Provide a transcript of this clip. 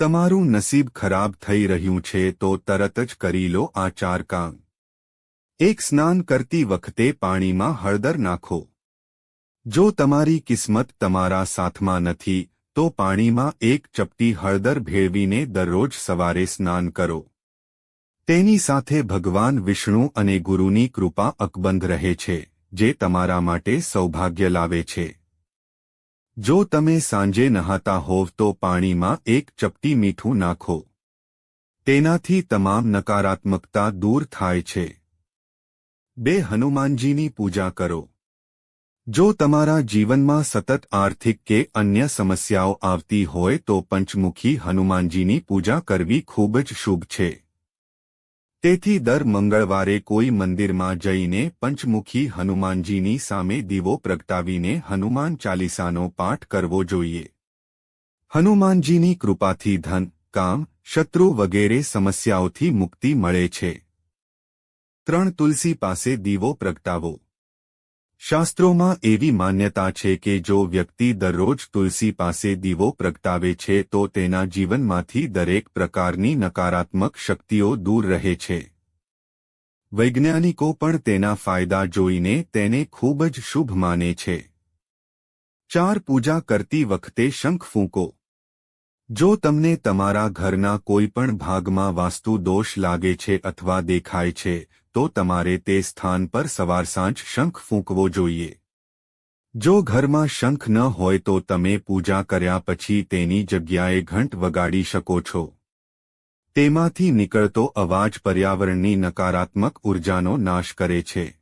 તમારું નસીબ ખરાબ થઈ રહ્યું છે તો તરત જ કરી લો આ ચાર કામ. એક સ્નાન કરતી વખતે પાણીમાં હળદર નાખો. જો તમારી કિસ્મત તમારા સાથમાં નથી, તો પાણીમાં એક ચપટી હળદર ભેળવીને દરરોજ સવારે સ્નાન કરો. તેની સાથે ભગવાન વિષ્ણુ અને ગુરુની કૃપા અકબંધ રહે છે, જે તમારા માટે સૌભાગ્ય લાવે છે. જો તમે સાંજે નહાતા હોવ તો પાણીમાં એક ચપટી મીઠું નાખો. તેનાથી તમામ નકારાત્મકતા દૂર થાય છે. બે, હનુમાનજીની પૂજા કરો. જો તમારા જીવનમાં સતત આર્થિક કે અન્ય સમસ્યાઓ આવતી હોય તો પંચમુખી હનુમાનજીની પૂજા કરવી ખૂબ જ શુભ છે. તેથી દર મંગળવારે કોઈ મંદિરમાં જઈને પંચમુખી હનુમાનજીની સામે દીવો પ્રગટાવીને હનુમાન ચાલીસાનો પાઠ કરવો જોઈએ. હનુમાનજીની કૃપાથી ધન, કામ, શત્રુ વગેરે સમસ્યાઓથી મુક્તિ મળે છે. ત્રણ તુલસી પાસે દીવો પ્રગટાવો. શાસ્ત્રોમાં એવી માન્યતા છે કે જો વ્યક્તિ દરરોજ તુલસી પાસે દીવો પ્રગટાવે છે, તો તેના જીવનમાંથી દરેક પ્રકારની નકારાત્મક શક્તિઓ દૂર રહે છે. વૈજ્ઞાનિકો પણ તેના ફાયદા જોઈને તેને ખૂબ જ શુભ માને છે. ચાર પૂજા કરતી વખતે શંખ ફૂંકો. જો તમને તમારા ઘરના કોઈ પણ ભાગમાં વાસ્તુ દોષ લાગે છે અથવા દેખાય છે તો તમારે તે સ્થાન પર સવાર સાંજ શંખ ફૂંકવો જોઈએ. જો ઘરમાં શંખ ન હોય તો તમે પૂજા કર્યા પછી તેની જગ્યાએ ઘંટ વગાડી શકો છો. તેમાંથી નીકળતો અવાજ પર્યાવરણની નકારાત્મક ઉર્જાનો નાશ કરે છે.